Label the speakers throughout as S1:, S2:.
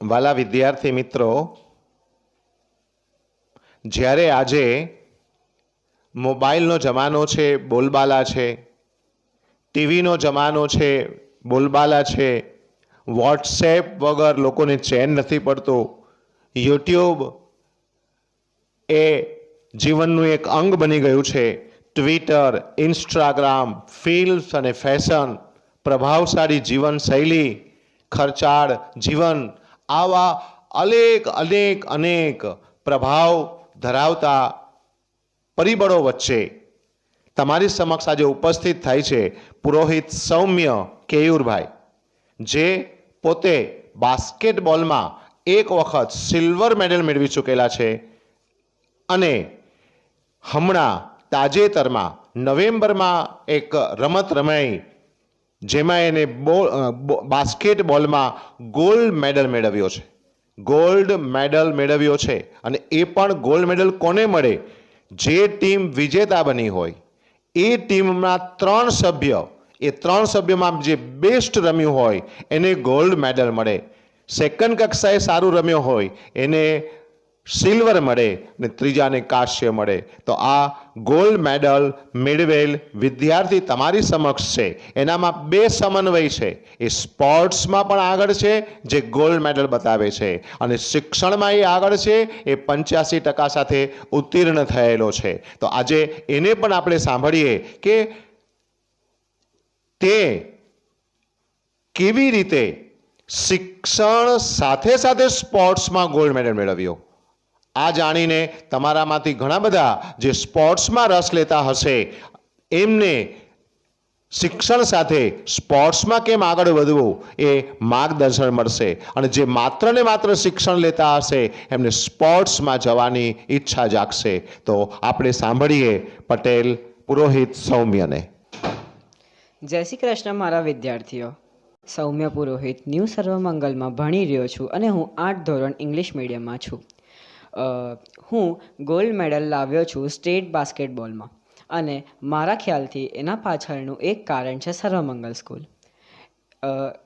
S1: વાલા વિદ્યાર્થી મિત્રો, જ્યારે આજે મોબાઈલનો જમાનો છે, બોલબાલા છે, ટીવીનો જમાનો છે, બોલબાલા છે, વોટ્સએપ વગર લોકોને ચેન નથી પડતો, યુટ્યુબ એ જીવનનું એક અંગ બની ગયું છે, ટ્વિટર, ઇન્સ્ટાગ્રામ, ફિલ્મ્સ અને ફેશન, પ્રભાવશાળી જીવનશૈલી, ખર્ચાળ જીવન આવા અનેક અનેક અનેક પ્રભાવ ધરાવતા પરિબળો વચ્ચે તમારી સમક્ષ આજે ઉપસ્થિત થાય છે પુરોહિત સૌમ્ય કેયુરભાઈ, જે પોતે બાસ્કેટબોલમાં એક વખત સિલ્વર મેડલ મેળવી ચૂકેલા છે અને હમણાં તાજેતરમાં નવેમ્બરમાં એક રમત રમાઈ જેમાં એને બોલ બાસ્કેટબોલમાં ગોલ્ડ મેડલ મેળવ્યો છે. ગોલ્ડ મેડલ મેળવ્યો છે અને એ પણ ગોલ્ડ મેડલ કોને મળે? જે ટીમ વિજેતા બની હોય. એ ટીમના ત્રણ સભ્ય, એ ત્રણ સભ્યમાં જે બેસ્ટ રમ્યું હોય, એને ગોલ્ડ મેડલ મળે. સેકન્ડ કક્ષાએ સારું રમ્યો હોય, એને સિલ્વર મળે ને ત્રીજાને કાશ્ય મળે. તો આ ગોલ્ડ મેડલ મેળવેલ વિદ્યાર્થી તમારી સમક્ષ છે. એનામાં બે સમન્વય છે. એ સ્પોર્ટ્સમાં પણ આગળ છે, જે ગોલ્ડ મેડલ બતાવે છે. અને શિક્ષણમાં એ આગળ છે, એ પંચ્યાસી ટકા સાથે ઉત્તીર્ણ થયેલો છે. તો આજે એને પણ આપણે સાંભળીએ કે તે કેવી રીતે શિક્ષણ સાથે સાથે સ્પોર્ટ્સમાં ગોલ્ડ મેડલ મેળવ્યો. આ જાણીને તમારામાંથી ઘણા બધા જે સ્પોર્ટ્સમાં રસ લેતા હશે, એમને શિક્ષણ સાથે સ્પોર્ટ્સમાં કેમ આગળ વધવું એ માર્ગદર્શન મળશે. અને જે માત્ર ને માત્ર શિક્ષણ લેતા હશે, એમને સ્પોર્ટ્સમાં જવાની ઈચ્છા જાગશે. તો આપણે સાંભળીએ પટેલ, પુરોહિત સૌમ્યને.
S2: જય શ્રી કૃષ્ણ મારા વિદ્યાર્થીઓ. સૌમ્ય પુરોહિત ન્યૂ સર્વમંગલમાં ભણી રહ્યો છું અને હું આઠ ધોરણ ઇંગ્લિશ મીડિયમમાં છું. હું ગોલ્ડ મેડલ લાવ્યો છું સ્ટેટ બાસ્કેટબોલમાં અને મારા ખ્યાલથી એના પાછળનું એક કારણ છે સર્વમંગલ સ્કૂલ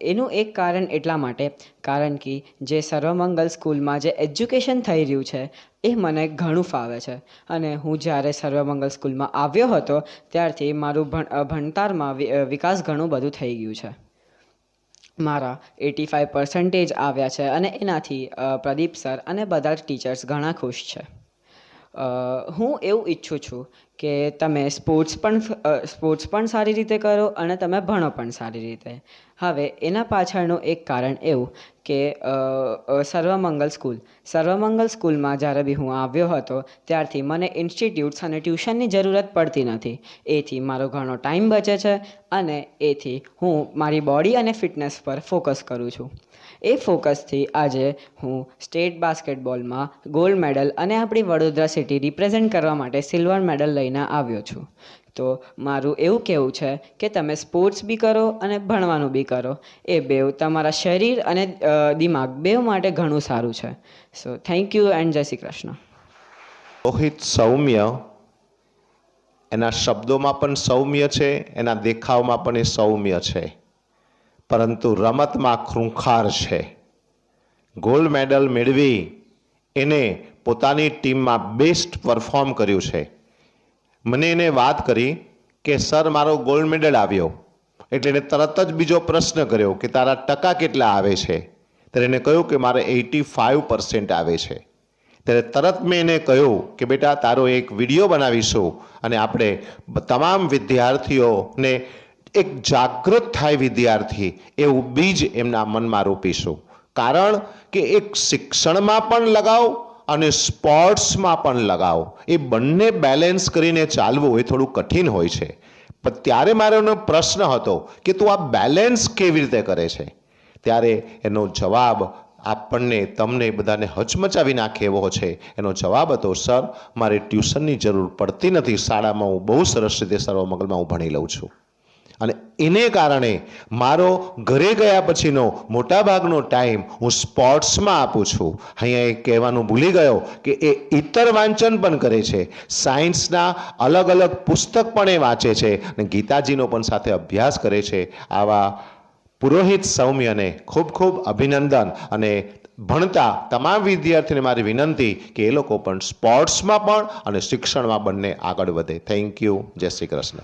S2: એનું એક કારણ એટલા માટે, કારણ કે જે સર્વમંગલ સ્કૂલમાં જે એજ્યુકેશન થઈ રહ્યું છે, એ મને ઘણું ફાવે છે. અને હું જ્યારે સર્વમંગલ સ્કૂલમાં આવ્યો હતો, ત્યારથી મારું ભણ, ભણતારમાં વિકાસ ઘણું બધું થઈ ગયું છે. મારા એટી ફાઇવ પર્સન્ટેજ આવ્યા છે અને એનાથી પ્રદીપ સર અને બધા જ ટીચર્સ ઘણા ખુશ છે. હું એવું ઈચ્છું છું કે તમે સ્પોર્ટ્સ પણ સ્પોર્ટ્સ પણ સારી રીતે કરો અને તમે ભણો પણ સારી રીતે. હવે એના પાછળનું એક કારણ એવું કે સર્વમંગલ સ્કૂલ સર્વમંગલ સ્કૂલમાં જ્યારે બી હું આવ્યો હતો, ત્યારથી મને ઇન્સ્ટિટ્યૂટ્સ અને ટ્યુશનની જરૂરત પડતી નથી. એથી મારો ઘણો ટાઈમ બચે છે અને એથી હું મારી બોડી અને ફિટનેસ પર ફોકસ કરું છું. એ ફોકસથી આજે હું સ્ટેટ બાસ્કેટબોલમાં ગોલ્ડ મેડલ અને આપણી વડોદરા સિટી રિપ્રેઝેન્ટ કરવા માટે સિલ્વર મેડલ લઈને આવ્યો છું. તો મારું એવું કહેવું છે કે તમે સ્પોર્ટ્સ બી કરો અને ભણવાનું બી કરો. એ બેવ તમારા શરીર અને દિમાગ બેવ માટે ઘણું સારું છે. સો થેન્ક યુ એન્ડ જય શ્રી કૃષ્ણ.
S1: રોહિત સૌમ્ય, એના શબ્દોમાં પણ સૌમ્ય છે, એના દેખાવમાં પણ એ સૌમ્ય છે. પરંતુ રમતમાં ખૂંખાર છે. ગોલ્ડ મેડલ મેળવી એને પોતાની ટીમમાં બેસ્ટ પરફોર્મ કર્યું છે. મને એને વાત કરી કે, સર, મારો ગોલ્ડ મેડલ આવ્યો. એટલે એને તરત જ બીજો પ્રશ્ન કર્યો કે, તારા ટકા કેટલા આવે છે? ત્યારે એને કહ્યું કે, મારે એટી ફાઇવ પર્સન્ટ આવે છે. ત્યારે તરત મેં એને કહ્યું કે, બેટા, તારો એક વીડિયો બનાવીશું અને આપણે તમામ વિદ્યાર્થીઓને એક જાગૃત થાય વિદ્યાર્થી એવું બીજ એમના મનમાં રોપીશું. કારણ કે એક શિક્ષણમાં પણ લગાવ અને સ્પોર્ટ્સમાં પણ લગાવ. એ બંને બેલેન્સ કરીને ચાલવું એ થોડું કઠિન હોય છે. પણ ત્યારે મારો એનો પ્રશ્ન હતો કે તું આ બેલેન્સ કેવી રીતે કરે છે? ત્યારે એનો જવાબ આપણને, તમને બધાને હચમચાવી નાખે એવો છે. એનો જવાબ હતો, સર, મારે ટ્યુશનની જરૂર પડતી નથી. શાળામાં હું બહુ સરસ રીતે સર્વમંગલમાં હું ભણી લઉં છું. અને એને કારણે મારો ઘરે ગયા પછીનો મોટાભાગનો ટાઈમ હું સ્પોર્ટ્સમાં આપું છું. અહીંયા એ કહેવાનું ભૂલી ગયો કે એ ઇતર વાંચન પણ કરે છે. સાયન્સના અલગ અલગ પુસ્તક પણ એ વાંચે છે અને ગીતાજીનો પણ સાથે અભ્યાસ કરે છે. આવા પુરોહિત સૌમ્યને ખૂબ ખૂબ અભિનંદન અને ભણતા તમામ વિદ્યાર્થીને મારી વિનંતી કે એ લોકો પણ સ્પોર્ટ્સમાં પણ અને શિક્ષણમાં બંને આગળ વધે. થેન્ક યુ જય શ્રી કૃષ્ણ.